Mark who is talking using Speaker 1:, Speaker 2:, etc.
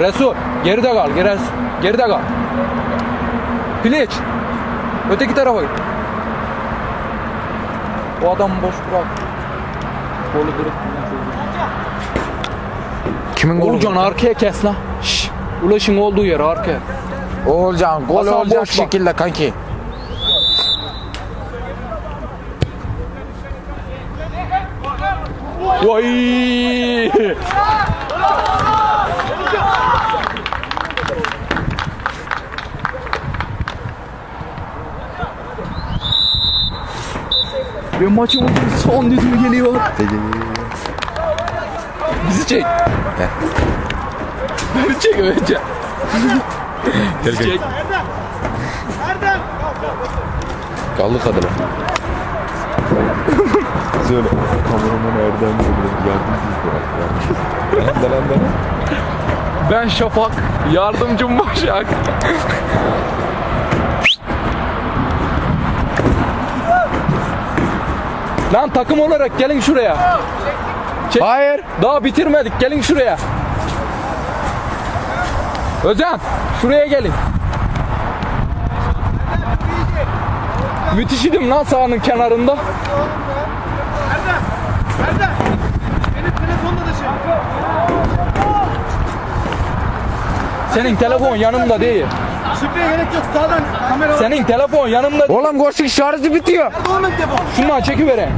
Speaker 1: Resul geride kal. Geride, geride kal. Piliç. Öteki tarafa git. O adam boş bırak. Kolu kırık.
Speaker 2: Kimin golü?
Speaker 1: Oğulcan arkaya kes lan. Şşş. Ulaşın olduğu yere arkaya.
Speaker 2: Oğulcan gol
Speaker 1: Hasan
Speaker 2: olacak
Speaker 1: boş bak.
Speaker 2: şekilde kanki.
Speaker 1: Vay! Ve maçın son düdüğü geliyor. Bizi çek. Beni çek önce. Bizi çek.
Speaker 2: Kaldı kadına.
Speaker 3: Söyle. Kameraman Erdem dedi. Yardımcıyız bırak. Yardımcıyız. Lan lan lan.
Speaker 1: Ben Şafak, yardımcım Başak. Lan takım olarak gelin şuraya. Çek.
Speaker 2: Hayır.
Speaker 1: Daha bitirmedik. Gelin şuraya. Özen, şuraya gelin. Müthiş idim lan sahanın kenarında.
Speaker 4: Benim telefonda da şey.
Speaker 1: Senin telefon yanımda değil.
Speaker 4: Şifreye gerek yok. Sağdan kamera.
Speaker 1: Senin telefon yanımda.
Speaker 2: Oğlum koşun şarjı bitiyor.
Speaker 4: Telefonu.
Speaker 1: Şundan çekivereyim.